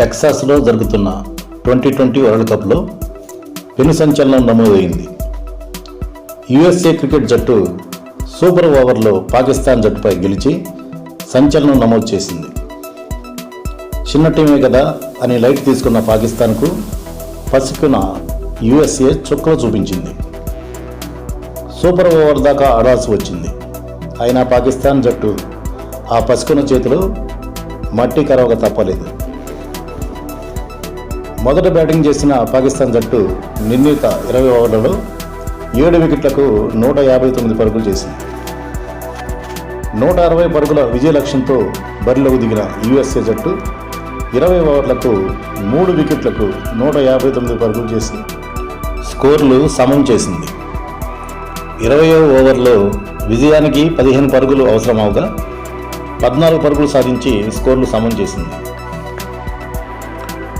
టెక్సాస్లో జరుగుతున్న twenty twenty world కప్లో పెను సంచలనం నమోదైంది. యుఎస్ఏ క్రికెట్ జట్టు సూపర్ ఓవర్లో పాకిస్తాన్ జట్టుపై గెలిచి సంచలనం నమోదు చేసింది. చిన్న టీమే కదా అని లైట్ తీసుకున్న పాకిస్తాన్కు పసికున యుఎస్ఏ చుక్కలు చూపించింది. సూపర్ ఓవర్ దాకా ఆడాల్సి వచ్చింది. అయినా పాకిస్తాన్ జట్టు ఆ పసుకున్న చేతిలో మట్టి కరవక తప్పలేదు. మొదట బ్యాటింగ్ చేసిన పాకిస్తాన్ జట్టు నిర్ణీత ఇరవై ఓవర్లలో ఏడు వికెట్లకు నూట యాభై తొమ్మిది పరుగులు చేసింది. నూట అరవై పరుగుల విజయ లక్ష్యంతో బరిలోకి దిగిన యుఎస్ఏ జట్టు ఇరవై ఓవర్లకు మూడు వికెట్లకు నూట యాభై తొమ్మిది పరుగులు చేసి స్కోర్లు సమం చేసింది. ఇరవయో ఓవర్లో విజయానికి పదిహేను పరుగులు అవసరమవగా పద్నాలుగు పరుగులు సాధించి స్కోర్లు సమం చేసింది.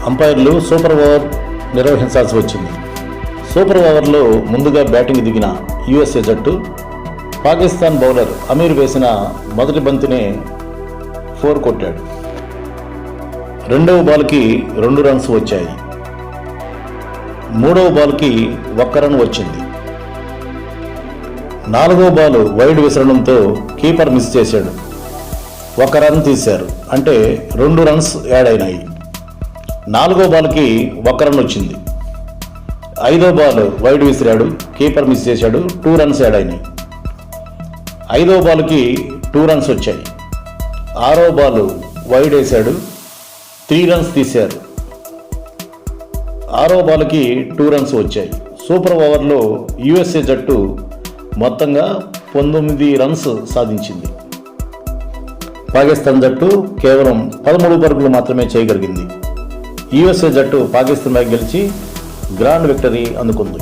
అంపైర్లు సూపర్ ఓవర్ నిర్వహించాల్సి వచ్చింది. సూపర్ ఓవర్లో ముందుగా బ్యాటింగ్ దిగిన యుఎస్ఏ జట్టు పాకిస్తాన్ బౌలర్ అమీర్ వేసిన మొదటి బంతినే ఫోర్ కొట్టాడు. రెండవ బాల్కి రెండు రన్స్ వచ్చాయి. మూడవ బాల్కి ఒక్క రన్ వచ్చింది. నాలుగవ బాల్ వైడ్ విసరడంతో కీపర్ మిస్ చేశాడు. ఒక రన్ తీశారు. అంటే రెండు రన్స్ యాడ్ అయినాయి. నాలుగో బాల్కి ఒక్క రన్ వచ్చింది. ఐదో బాల్ వైడ్ విసిరాడు కీపర్ మిస్ చేశాడు టూ రన్స్ యాడ్ అయినాయి. ఐదో బాల్కి టూ రన్స్ వచ్చాయి. ఆరో బాల్ వైడ్ వేశాడు త్రీ రన్స్ తీశారు. ఆరో బాల్కి టూ రన్స్ వచ్చాయి. సూపర్ ఓవర్లో యుఎస్ఏ జట్టు మొత్తంగా పంతొమ్మిది రన్స్ సాధించింది. పాకిస్తాన్ జట్టు కేవలం పదమూడు పరుగులు మాత్రమే చేయగలిగింది. యుఎస్ఏ జట్టు పాకిస్తాన్ పాకిస్తాన్పై గెలిచి గ్రాండ్ విక్టరీ అందుకుంది.